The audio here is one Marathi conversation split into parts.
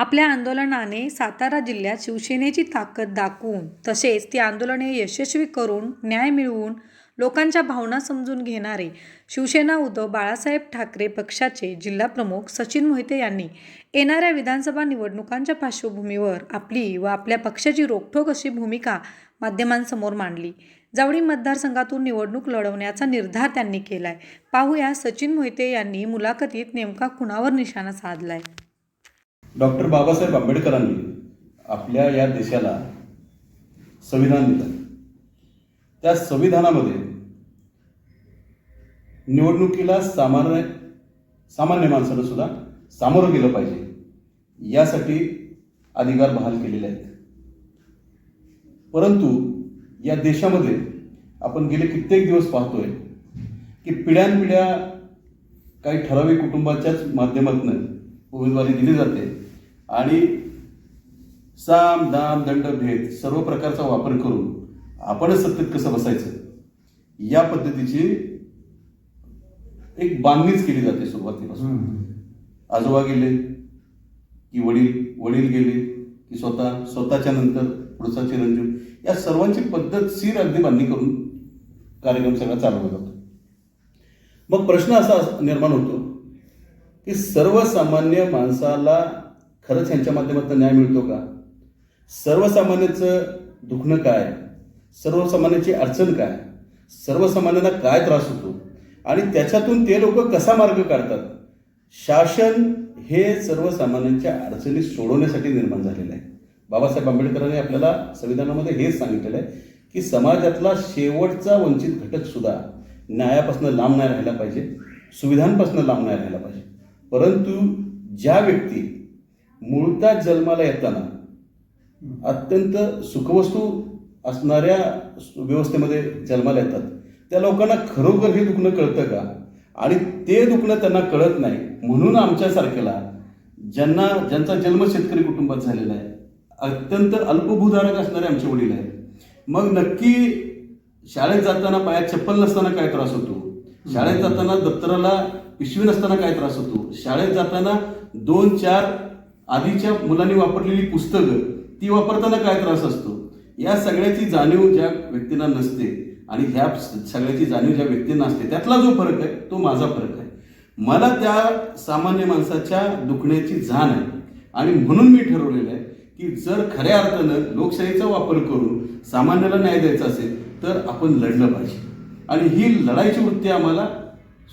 आपल्या आंदोलनाने सातारा जिल्ह्यात शिवसेनेची ताकद दाखवून तसेच ती आंदोलने यशस्वी करून न्याय मिळवून लोकांच्या भावना समजून घेणारे शिवसेना उद्धव बाळासाहेब ठाकरे पक्षाचे जिल्हाप्रमुख सचिन मोहिते यांनी येणाऱ्या विधानसभा निवडणुकांच्या पार्श्वभूमीवर आपली व आपल्या पक्षाची रोखठोक अशी भूमिका माध्यमांसमोर मांडली. जावळी मतदारसंघातून निवडणूक लढवण्याचा निर्धार त्यांनी केलाय. पाहूया सचिन मोहिते यांनी मुलाखतीत नेमका कुणावर निशाणा साधलाय? डॉक्टर बाबासाहेब आंबेडकरांनी आपल्या या देशाला संविधान दिलं. त्या संविधानामध्ये निवडणुकीला सामान्य सामान्य माणसानं सुद्धा सामोरं गेलं पाहिजे. यासाठी अधिकार बहाल केलेले आहेत. परंतु या देशामध्ये आपण गेले कित्येक दिवस पाहतोय की पिढ्यानपिढ्या काही ठराविक कुटुंबाच्याच माध्यमातून उमेदवारी दिली जाते. आणि साम दाम दंड भेद सर्व प्रकारचा वापर करून आपणच सत्तेत कसं बसायचं? या पद्धतीची एक बांधणीच केली जाते सुरुवातीपासून. आजोबा गेले की वडील वडील गेले की स्वतः स्वतःच्या नंतर पुढचा चिरंजीव. या सर्वांची पद्धतशीर अगदी बांधणी करून कार्यक्रम सगळा चालवला जातो. मग प्रश्न असा निर्माण होतो की सर्वसामान्य माणसाला खरंच यांच्या माध्यमातून न्याय मिळतो का? सर्वसामान्याचं दुखणं काय? सर्वसामान्याची अडचण काय? सर्वसामान्यांना काय त्रास होतो? आणि त्याच्यातून ते लोक कसा मार्ग काढतात? शासन हे सर्वसामान्यांच्या अडचणी सोडवण्यासाठी निर्माण झालेलं आहे. बाबासाहेब आंबेडकरांनी आपल्याला संविधानामध्ये हेच सांगितलेलं आहे की समाजातला शेवटचा वंचित घटक सुद्धा न्यायापासून लांब नाही राहायला पाहिजे सुविधांपासून लांब नाही राहायला पाहिजे. परंतु ज्या व्यक्ती मूळतः जन्माला येताना अत्यंत सुखवस्तू असणाऱ्या व्यवस्थेमध्ये जन्माला येतात त्या लोकांना खरोखर हे दुखणं कळतं का? आणि ते दुखणं त्यांना कळत नाही. म्हणून आमच्यासारख्याला ज्यांना ज्यांचा जन्म शेतकरी कुटुंबात झालेला आहे अत्यंत अल्पभूधारक असणारे आमचे वडील आहेत. मग नक्की शाळेत जाताना पायात चप्पल नसताना काय त्रास होतो? शाळेत जाताना दप्तराला पिशवी नसताना काय त्रास होतो? शाळेत जाताना दोन चार आधीच्या मुलांनी वापरलेली पुस्तकं ती वापरताना काय त्रास असतो? या सगळ्याची जाणीव ज्या व्यक्तींना नसते आणि ह्या सगळ्याची जाणीव ज्या व्यक्तींना असते त्यातला जो फरक आहे तो माझा फरक आहे. मला त्या सामान्य माणसाच्या दुखण्याची जाण आहे. आणि म्हणून मी ठरवलेलं आहे की जर खऱ्या अर्थानं लोकशाहीचा वापर करून सामान्याला न्याय द्यायचा असेल तर आपण लढलं पाहिजे. आणि ही लढाईची वृत्ती आम्हाला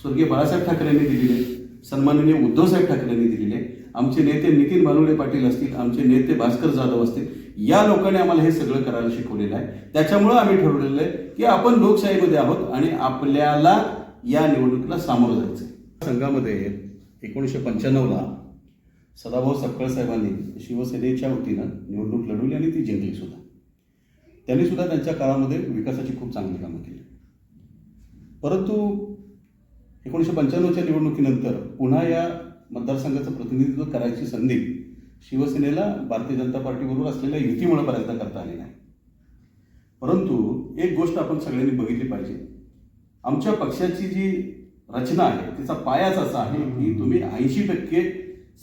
स्वर्गीय बाळासाहेब ठाकरे यांनी दिलेली आहे. सन्माननीय उद्धवसाहेब ठाकरे यांनी दिलेली आहे. आमचे नेते नितीन भानुडे पाटील असतील आमचे नेते भास्कर जाधव असतील या लोकांनी आम्हाला हे सगळं करायला शिकवलेलं आहे. त्याच्यामुळं आम्ही ठरवलेलं आहे की आपण लोकशाहीमध्ये आहोत आणि आपल्याला या निवडणुकीला सामोरं जायचं आहे. संघामध्ये एकोणीसशे पंच्याण्णवला सदाभाऊ सपकाळ साहेबांनी शिवसेनेच्या वतीनं निवडणूक लढवली आणि ती जिंकली सुद्धा. त्यांनी सुद्धा त्यांच्या काळामध्ये विकासाची खूप चांगली कामं केली. परंतु एकोणीसशे पंच्याण्णवच्या निवडणुकीनंतर पुन्हा या मतदारसंघाचं प्रतिनिधित्व करायची संधी शिवसेनेला भारतीय जनता पार्टीबरोबर असलेल्या युतीमुळे प्रयत्न करता आली नाही. परंतु एक गोष्ट आपण सगळ्यांनी बघितली पाहिजे. आमच्या पक्षाची जी रचना आहे तिचा पायाच असा आहे की तुम्ही ऐंशी टक्के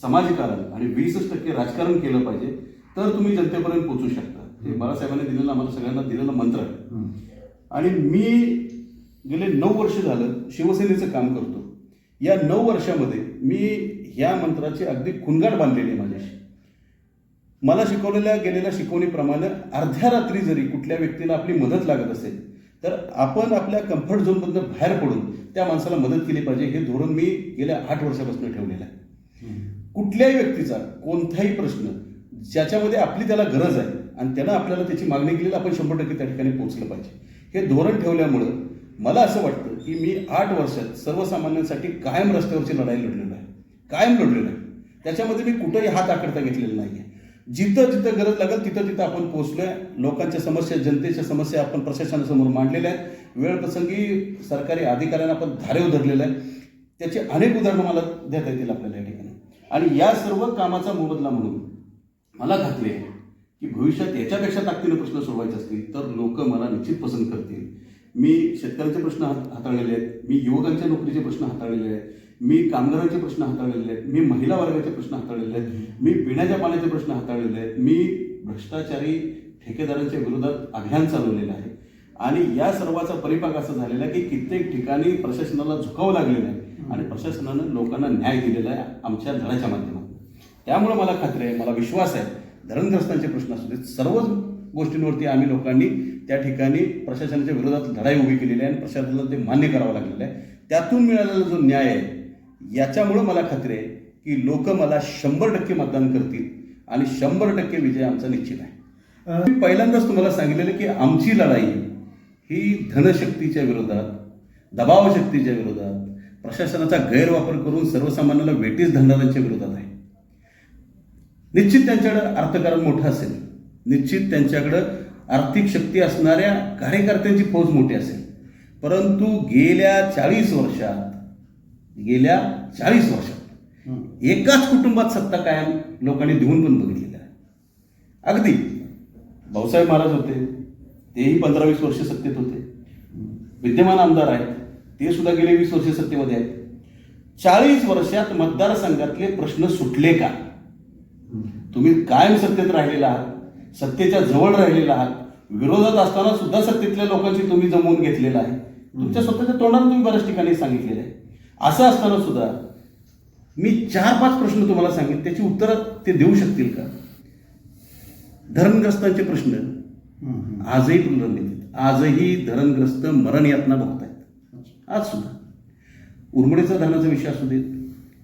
समाजकारण आणि वीसच टक्के राजकारण केलं पाहिजे तर तुम्ही जनतेपर्यंत पोहोचू शकता. हे बाळासाहेबांनी दिलेलं आम्हाला सगळ्यांना दिलेलं मंत्र आहे. आणि मी गेले नऊ वर्ष झालं शिवसेनेचं काम करतो. या नऊ वर्षामध्ये मी ह्या मंत्राची अगदी खुणगाट बांधलेली आहे माझ्याशी. मला शिकवलेल्या गेलेल्या शिकवणीप्रमाणे अर्ध्या रात्री जरी कुठल्या व्यक्तीला आपली मदत लागत असेल तर आपण आपल्या कम्फर्ट झोनमधनं बाहेर पडून त्या माणसाला मदत केली पाहिजे हे धोरण मी गेल्या आठ वर्षापासून ठेवलेलं आहे. कुठल्याही व्यक्तीचा कोणताही प्रश्न ज्याच्यामध्ये आपली त्याला गरज आहे आणि त्यानं आपल्याला त्याची मागणी केलेली आपण शंभर टक्के त्या ठिकाणी पोहोचलं पाहिजे. हे धोरण ठेवल्यामुळं मला असं वाटतं की मी आठ वर्षात सर्वसामान्यांसाठी कायम रस्त्यावरची लढाई लढलेलो आहे. कायम लढलेलो आहे. त्याच्यामध्ये मी कुठंही हात आकडता घेतलेला नाही आहे जिथं जिथं गरज लागेल तिथं तिथं आपण पोहोचलोय. लोकांच्या समस्या जनतेच्या समस्या आपण प्रशासनासमोर मांडलेल्या आहेत. वेळप्रसंगी सरकारी अधिकाऱ्यांना आपण धारेव धरलेलं आहे. त्याची अनेक उदाहरणं मला देता येतील आपल्याला या ठिकाणी. आणि या सर्व कामाचा मोबदला म्हणून मला खात्री आहे की भविष्यात याच्यापेक्षा ताकदीने प्रश्न सोडवायचे असतील तर लोक मला निश्चित पसंत करतील. मी शेतकऱ्यांचे प्रश्न हात हाताळलेले आहेत. मी युवकांच्या नोकरीचे प्रश्न हाताळलेले आहेत. मी कामगारांचे प्रश्न हाताळलेले आहेत. मी महिला वर्गाचे प्रश्न हाताळलेले आहेत. मी पिण्याच्या पाण्याचे प्रश्न हाताळलेले आहेत. मी भ्रष्टाचारी ठेकेदारांच्या विरोधात अभियान चालवलेलं आहे. आणि या सर्वाचा परिपाक असं झालेला आहे की कित्येक ठिकाणी प्रशासनाला झुकावं लागलेलं आहे. आणि प्रशासनानं लोकांना न्याय दिलेला आहे आमच्या लढ्याच्या माध्यमातून. त्यामुळे मला खात्री आहे मला विश्वास आहे धरणग्रस्तांचे प्रश्न असू देत सर्वच गोष्टींवरती आम्ही लोकांनी त्या ठिकाणी प्रशासनाच्या विरोधात लढाई उभी केलेली आहे आणि प्रशासनाला ते मान्य करावं लागलेलं आहे. त्यातून मिळालेला जो न्याय आहे याच्यामुळं मला खात्री आहे की लोक मला शंभर टक्के मतदान करतील आणि शंभर टक्के विजय आमचा निश्चित आहे. मी पहिल्यांदाच तुम्हाला सांगितलेलं की आमची लढाई ही धनशक्तीच्या विरोधात दबावशक्तीच्या विरोधात प्रशासनाचा गैरवापर करून सर्वसामान्याला वेटीस धरणाऱ्यांच्या विरोधात आहे. निश्चित त्यांच्याकडं अर्थकारण मोठं असेल. निश्चित त्यांच्याकडं आर्थिक शक्ती असणाऱ्या कार्यकर्त्यांची फौज मोठी असेल. परंतु गेल्या चाळीस वर्षात गेल्या चाळीस वर्षात एकाच कुटुंबात सत्ता कायम लोकांनी देऊन पण बघितलेलं आहे. अगदी. भाऊसाहेब महाराज होते तेही पंधरा वीस वर्ष सत्तेत होते. विद्यमान आमदार आहेत ते सुद्धा गेले वीस वर्ष सत्तेमध्ये आहेत. चाळीस वर्षात मतदारसंघातले प्रश्न सुटले का? तुम्ही कायम सत्तेत राहिलेला आहात. सत्तेच्या जवळ राहिलेला आहात. विरोधात असताना सुद्धा सत्तेतल्या लोकांची तुम्ही जमवून घेतलेला आहे. तुमच्या स्वतःच्या तोंडाने तुम्ही बऱ्याच ठिकाणी सांगितलेलं आहे. असं असताना सुद्धा मी चार पाच प्रश्न तुम्हाला सांगितले त्याची उत्तरं ते देऊ शकतील का? धरणग्रस्तांचे प्रश्न. आजही आहेत आजही धरणग्रस्त मरण यातना भोगतायत. आज सुद्धा. उरमडीचा धरणाचा विषय असू देत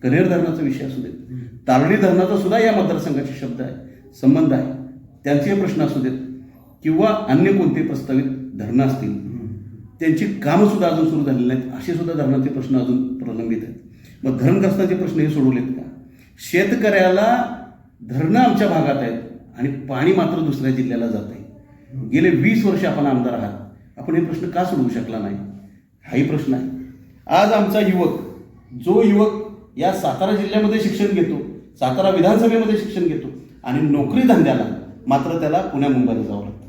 कनेर धरणाचा विषय असू देत तारणी धरणाचा सुद्धा या मतदारसंघाचे शब्द आहे संबंध आहे. त्यांचे प्रश्न असू देत किंवा अन्य कोणते प्रस्तावित धरणं असतील त्यांची कामंसुद्धा अजून सुरू झालेली नाहीत. असे सुद्धा धरणाचे प्रश्न अजून प्रलंबित आहेत. मग धरणग्रस्तांचे प्रश्न हे सोडवलेत का? शेतकऱ्याला धरणं आमच्या भागात आहेत आणि पाणी मात्र दुसऱ्या जिल्ह्याला जात आहे गेले वीस वर्ष आपण आमदार आहात. आपण हे प्रश्न का सोडवू शकला नाही? हाही प्रश्न आहे. आज आमचा युवक जो युवक या सातारा जिल्ह्यामध्ये शिक्षण घेतो सातारा विधानसभेमध्ये शिक्षण घेतो आणि नोकरी धंद्याला मात्र त्याला पुण्या मुंबईला जावं लागतं.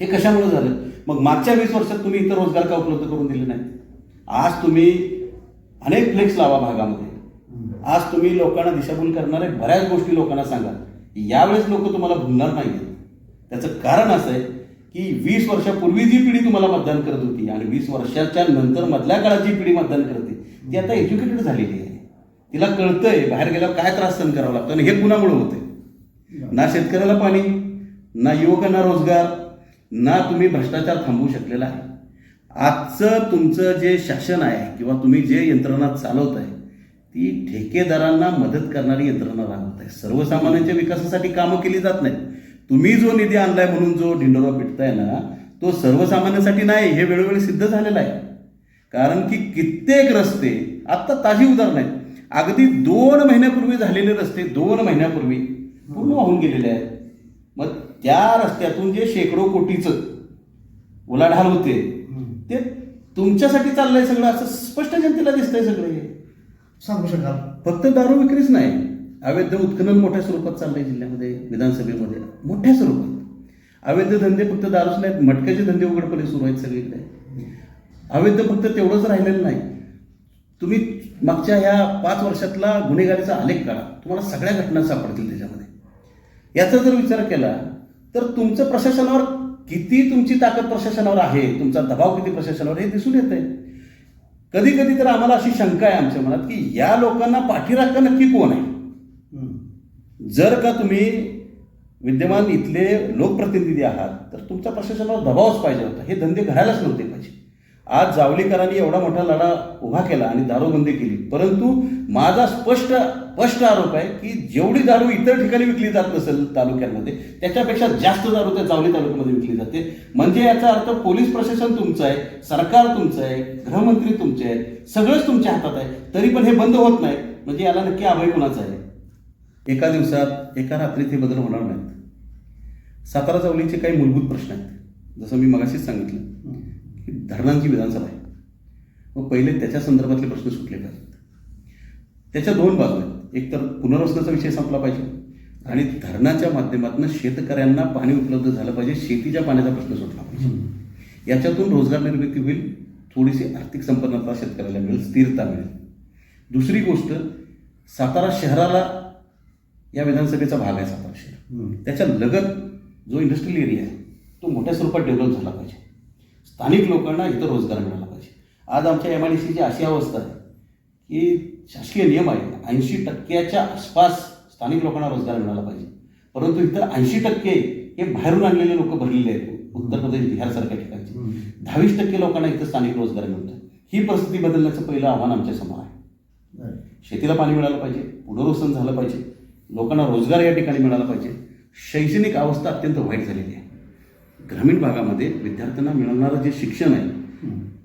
हे कशामुळे झालं? मग मागच्या वीस वर्षात तुम्ही इतर रोजगार का उपलब्ध करून दिले नाही? आज तुम्ही अनेक फ्लेक्स लावा भागामध्ये. आज तुम्ही लोकांना दिशाभूल करणारे बऱ्याच गोष्टी लोकांना सांगा. यावेळेस लोक तुम्हाला भुलणार नाही त्याचं कारण असं आहे की वीस वर्षापूर्वी जी पिढी तुम्हाला मतदान करत होती आणि वीस वर्षाच्या नंतर मधल्या काळात जी पिढी मतदान करते ती आता एज्युकेटेड झालेली आहे. तिला कळतंय बाहेर गेल्यावर काय त्रास सहन करावा लागतो आणि हे कुणामुळे होते ना शेतकऱ्याला पाणी ना युवकांना रोजगार ना तुम्ही भ्रष्टाचार थांबवू शकलेला आहे. आजचं तुमचं जे शासन आहे किंवा तुम्ही जे यंत्रणा चालवत आहे ती ठेकेदारांना मदत करणारी यंत्रणा राबवत आहे सर्वसामान्यांच्या विकासासाठी कामं केली जात नाहीत. तुम्ही जो निधी आणलाय म्हणून जो ढिंडोरा पिटताय ना तो सर्वसामान्यांसाठी नाही हे वेळोवेळी सिद्ध झालेलं आहे. कारण की कित्येक रस्ते आत्ता ताजी उदाहरण आहेत. अगदी दोन महिन्यापूर्वी झालेले रस्ते दोन महिन्यापूर्वी पूर्ण वाहून गेलेले आहेत. मग त्या रस्त्यातून जे शेकडो कोटीचं उलाढाल होते ते तुमच्यासाठी चाललंय सगळं असं स्पष्ट जनतेला दिसतंय सगळं हे. सांगू शकाल? फक्त दारू विक्रीच नाही अवैध उत्खनन मोठ्या स्वरूपात चाललंय जिल्ह्यामध्ये विधानसभेमध्ये मोठ्या स्वरूपात. अवैध धंदे फक्त दारूच नाहीत मटक्याचे धंदे उघडपणे सुरू आहेत सगळीकडे. अवैध फक्त तेवढंच राहिलेलं नाही. तुम्ही मागच्या ह्या पाच वर्षातला गुन्हेगारीचा आलेख काढा. तुम्हाला सगळ्या घटना सापडतील त्याच्यामध्ये. याचा जर विचार केला तर तुमचं प्रशासनावर किती तुमची ताकद प्रशासनावर आहे तुमचा दबाव किती प्रशासनावर हे दिसून येत आहे कधी कधी तर आम्हाला अशी शंका आहे आमच्या मनात की या लोकांना पाठीराखा नक्की कोण आहे? जर का तुम्ही विद्यमान इथले लोकप्रतिनिधी आहात तर तुमचा प्रशासनावर दबावच पाहिजे होता. हे धंदे घडायलाच नव्हते पाहिजे. आज जावलीकरांनी एवढा मोठा लढा उभा केला आणि दारूबंदी केली. परंतु माझा स्पष्ट स्पष्ट आरोप आहे की जेवढी दारू इतर ठिकाणी विकली जात नसेल तालुक्यांमध्ये त्याच्यापेक्षा जास्त दारू त्या जावली तालुक्यामध्ये विकली जाते. म्हणजे याचा अर्थ पोलीस प्रशासन तुमचं आहे सरकार तुमचं आहे गृहमंत्री तुमचे आहे सगळंच तुमच्या हातात आहे. तरी पण हे बंद होत नाही. म्हणजे याला नक्की अभय कुणाचा आहे? एका दिवसात एका रात्रीत हे बदल होणार नाहीत. सातारा जावलीचे काही मूलभूत प्रश्न आहेत. जसं मी मगाशीच सांगितलं. की धरणांची विधानसभा आहे. मग पहिले त्याच्या संदर्भातले प्रश्न सुटले पाहिजेत त्याच्या दोन बाजू आहेत. एक तर पुनर्वसनाचा विषय संपला पाहिजे आणि धरणाच्या माध्यमातून शेतकऱ्यांना पाणी उपलब्ध झालं पाहिजे शेतीच्या पाण्याचा प्रश्न सुटला पाहिजे. याच्यातून रोजगार निर्मिती होईल थोडीशी आर्थिक संपन्नता शेतकऱ्याला मिळेल स्थिरता मिळेल. दुसरी गोष्ट सातारा शहराला या विधानसभेचा भाग आहे सातारा शहर. त्याच्या लगत जो इंडस्ट्रियल एरिया आहे तो मोठ्या स्वरूपात डेव्हलप झाला पाहिजे. स्थानिक लोकांना इथं रोजगार मिळाला पाहिजे. आज आमच्या एम आय डी सीची अशी अवस्था आहे की शासकीय नियम आहे ऐंशी टक्क्याच्या आसपास स्थानिक लोकांना रोजगार मिळाला पाहिजे. परंतु इथं ऐंशी टक्के हे बाहेरून आणलेले लोक भरलेले आहेत. उत्तर प्रदेश बिहारसारख्या ठिकाणचे. दहावीस टक्के लोकांना इथं स्थानिक रोजगार मिळतो ही परिस्थिती बदलण्याचं पहिलं आव्हान आमच्यासमोर आहे. शेतीला पाणी मिळालं पाहिजे. पुनर्वसन झालं पाहिजे. लोकांना रोजगार या ठिकाणी मिळाला पाहिजे. शैक्षणिक अवस्था अत्यंत वाईट झालेली आहे. ग्रामीण भागामध्ये विद्यार्थ्यांना मिळणारं जे शिक्षण आहे.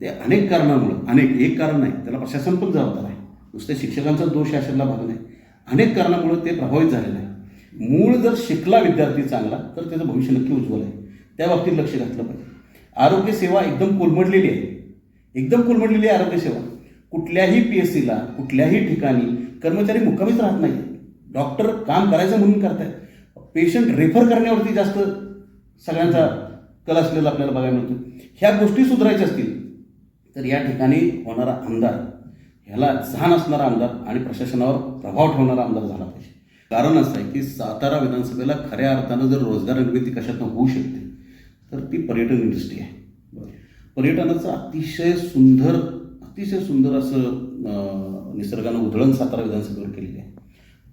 ते अनेक कारणामुळं अनेक एक कारण नाही त्याला प्रशासन पण जबाबदार आहे. नुसत्या शिक्षकांचा दोष अशातला भाग नाही. अनेक कारणामुळं ते प्रभावित झालेलं आहे. मूळ जर शिकला विद्यार्थी चांगला तर त्याचं भविष्य नक्की उज्ज्वल आहे. त्या बाबतीत लक्ष घातलं पाहिजे. आरोग्य सेवा एकदम कोलमडलेली आहे. एकदम कोलमडलेली आहे आरोग्य सेवा. कुठल्याही पी एस सीला कुठल्याही ठिकाणी कर्मचारी मुक्कामीच राहत नाही डॉक्टर काम करायचं म्हणून करतायत. पेशंट रेफर करण्यावरती जास्त सगळ्यांचा कल असलेला आपल्याला बघायला मिळतो. ह्या गोष्टी सुधारायच्या असतील तर या ठिकाणी होणारा आमदार ह्याला जाण असणारा आमदार आणि प्रशासनावर प्रभाव ठेवणारा आमदार झाला पाहिजे. कारण असं आहे की सातारा विधानसभेला खऱ्या अर्थानं जर रोजगार निर्मिती कशातनं होऊ शकते तर ती पर्यटन इंडस्ट्री आहे. पर्यटनाचं अतिशय सुंदर अतिशय सुंदर असं निसर्गानं उधळण सातारा विधानसभेवर केलेली आहे.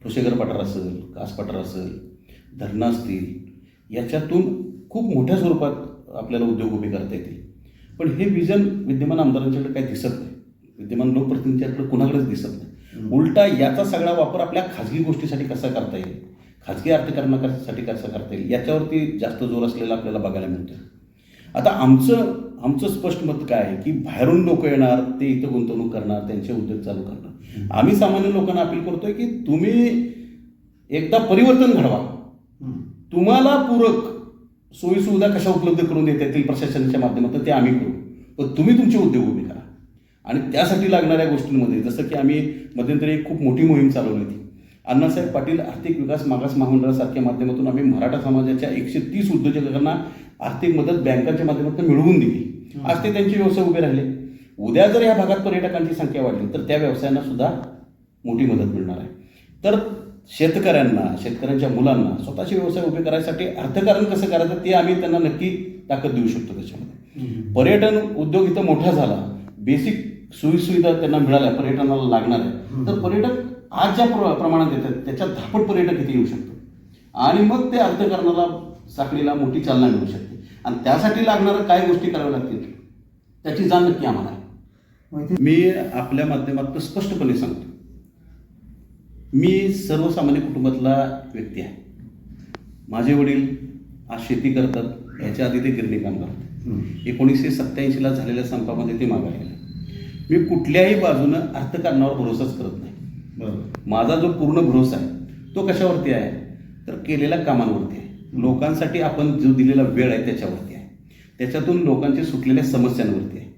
ठोसेगर पठार असेल कास पठार असेल धरणं असतील याच्यातून खूप मोठ्या स्वरूपात आपल्याला उद्योग उभे करता येतील. पण हे विजन विद्यमान आमदारांच्याकडे काही दिसत नाही. विद्यमान लोकप्रतिनिधींच्याकडे कुणाकडेच दिसत नाही. उलटा याचा सगळा वापर आपल्या खाजगी गोष्टीसाठी कसा करता येईल? खाजगी अर्थकारणासाठी कसा करता येईल? याच्यावरती जास्त जोर असलेला आपल्याला बघायला मिळतो आता आमचं आमचं स्पष्ट मत काय आहे की बाहेरून लोक येणार ते इथं गुंतवणूक करणार त्यांचे उद्योग चालू करणार. आम्ही सामान्य लोकांना अपील करतोय की तुम्ही एकदा परिवर्तन घडवा. तुम्हाला पूरक सोयीसुविधा कशा उपलब्ध करून देता येतील प्रशासनाच्या माध्यमातून ते आम्ही करू. पण तुम्ही तुमचे उद्योग उभे करा आणि त्यासाठी लागणाऱ्या गोष्टींमध्ये जसं की आम्ही मध्यंतरी एक खूप मोठी मोहीम चालवली होती. अण्णासाहेब पाटील आर्थिक विकास मागास महामंडळासारख्या माध्यमातून आम्ही मराठा समाजाच्या एकशे तीस उद्योजकांना आर्थिक मदत बँकांच्या माध्यमातून मिळवून दिली. आज ते त्यांचे व्यवसाय उभे राहिले. उद्या जर या भागात पर्यटकांची संख्या वाढली तर त्या व्यवसायांना सुद्धा मोठी मदत मिळणार आहे. तर शेतकऱ्यांना शेतकऱ्यांच्या मुलांना स्वतःचे व्यवसाय उभे करायसाठी अर्थकारण कसं करायचं ते आम्ही त्यांना नक्की ताकद देऊ शकतो त्याच्यामध्ये. पर्यटन उद्योग इथं मोठा झाला. बेसिक सोयीसुविधा त्यांना मिळाल्या पर्यटनाला लागणार आहे तर पर्यटक आज ज्या प्र- प्रमाणात येतात त्याच्यात धापट पर्यटक इथे येऊ शकतो आणि मग ते अर्थकारणाला साखळीला मोठी चालना मिळू शकते. आणि त्यासाठी लागणाऱ्या काय गोष्टी कराव्या लागतील त्याची जाण नक्की आम्हाला मी आपल्या माध्यमातून स्पष्टपणे सांगतो. मी सर्वसामान्य कुटुंबातला व्यक्ती आहे. माझे वडील आज शेती करतात याच्या आधी ते गिरणी काम करतात. एकोणीसशे सत्त्याऐंशीला झालेल्या संपामध्ये ते मागे गेले मी कुठल्याही बाजूनं अर्थकारणावर भरोसाच करत नाही. बरोबर. माझा जो पूर्ण भरोसा आहे तो कशावरती आहे? तर केलेल्या कामांवरती आहे. लोकांसाठी आपण जो दिलेला वेळ आहे त्याच्यावरती आहे. त्याच्यातून लोकांच्या सुटलेल्या समस्यांवरती आहे.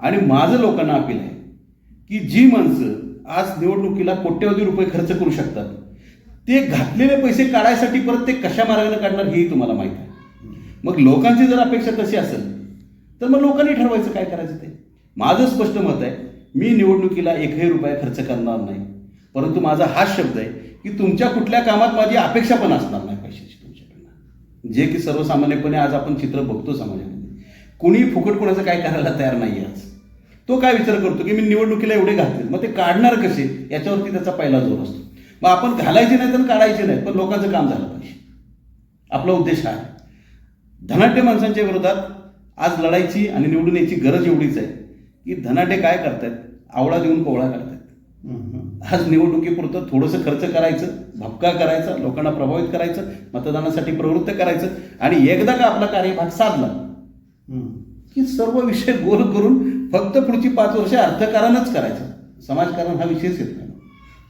आणि माझं लोकांना अपील आहे की जी माणसं आज निवडणुकीला कोट्यवधी रुपये खर्च करू शकतात. ते घातलेले पैसे काढायसाठी परत ते कशा मार्गाने काढणार हेही तुम्हाला माहीत आहे. मग लोकांची जर अपेक्षा तशी असेल तर मग लोकांनी ठरवायचं काय करायचं ते? माझं स्पष्ट मत आहे मी निवडणुकीला एकही रुपया खर्च करणार नाही. परंतु माझा हाच शब्द आहे की तुमच्या कुठल्या कामात माझी अपेक्षा पण असणार नाही पैशाची तुमच्याकडनं. जे की सर्वसामान्यपणे आज आपण चित्र बघतो समाजामध्ये. कुणी फुकट कोणाचं काय करायला तयार नाही आज. तो काय विचार करतो की मी निवडणुकीला एवढे घातले मग ते काढणार कसे? याच्यावरती त्याचा पहिला जोर असतो. मग आपण घालायचे नाही तर काढायचे नाही पण लोकांचं काम झालं पाहिजे. आपला उद्देश हा आहे. धनाढ्य माणसांच्या विरोधात आज लढायची आणि निवडून यायची गरज एवढीच आहे की धनाढ्य काय करतायत? आवळा देऊन कोवळा करतायत. आज निवडणुकीपुरतं थोडंसं खर्च करायचं भपका करायचा लोकांना प्रभावित करायचं मतदानासाठी प्रवृत्त करायचं आणि एकदा का आपला कार्यभाग साधला. की सर्व विषय गोल करून फक्त पुढची पाच वर्ष अर्थकारणच करायचं. समाजकारण हा विषयच येत नाही.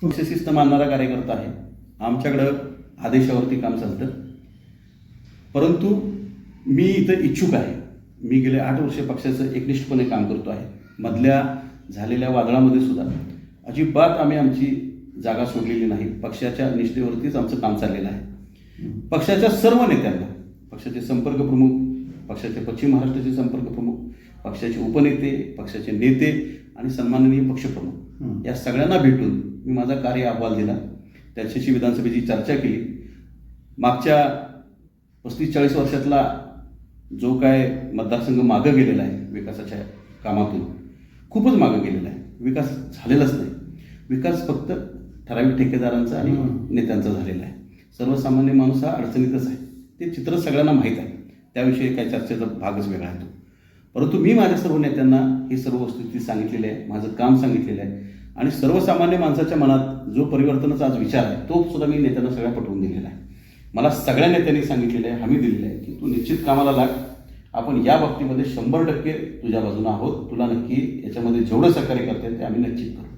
तुमचे शिस्त मानणारा कार्यकर्ता आहे. आमच्याकडं आदेशावरती काम चालतं. परंतु मी इथं इच्छुक आहे. मी गेले आठ वर्ष पक्षाचं एकनिष्ठपणे काम करतो आहे. मधल्या झालेल्या वादळामध्ये सुद्धा. अजिबात आम्ही आमची जागा सोडलेली नाही. पक्षाच्या निष्ठेवरतीच आमचं काम चाललेलं आहे. पक्षाच्या सर्व नेत्यांना पक्षाचे संपर्क प्रमुख पक्षाचे पश्चिम महाराष्ट्राचे संपर्क प्रमुख पक्षाचे उपनेते पक्षाचे नेते आणि सन्माननीय पक्षप्रमुख. या सगळ्यांना भेटून मी माझा कार्य अहवाल दिला. त्याच्याशी विधानसभेची चर्चा केली. मागच्या पस्तीस चाळीस वर्षातला जो काय मतदारसंघ मागं गेलेला आहे विकासाच्या कामातून खूपच मागं गेलेला आहे. विकास झालेलाच नाही. विकास फक्त ठराविक ठेकेदारांचा आणि. नेत्यांचा झालेला आहे. सर्वसामान्य माणूस हा अडचणीतच आहे. ते चित्र सगळ्यांना माहीत आहे. त्याविषयी काही चर्चेचा भागच वेगळा आहे परंतु मी माझ्या सर्व नेत्यांना ही सर्व वस्तुस्थिती सांगितलेली आहे माझं काम सांगितलेलं आहे. आणि सर्वसामान्य माणसाच्या मनात जो परिवर्तनाचा आज विचार आहे तो सुद्धा मी नेत्यांना सगळ्या पटवून दिलेला आहे. मला सगळ्या नेत्यांनी सांगितलेलं आहे हमी दिलेलं आहे की तू निश्चित कामाला लाग. आपण या बाबतीमध्ये शंभर टक्के तुझ्या बाजूने आहोत. तुला नक्की याच्यामध्ये जेवढं सहकार्य करता येईल ते आम्ही निश्चित करू.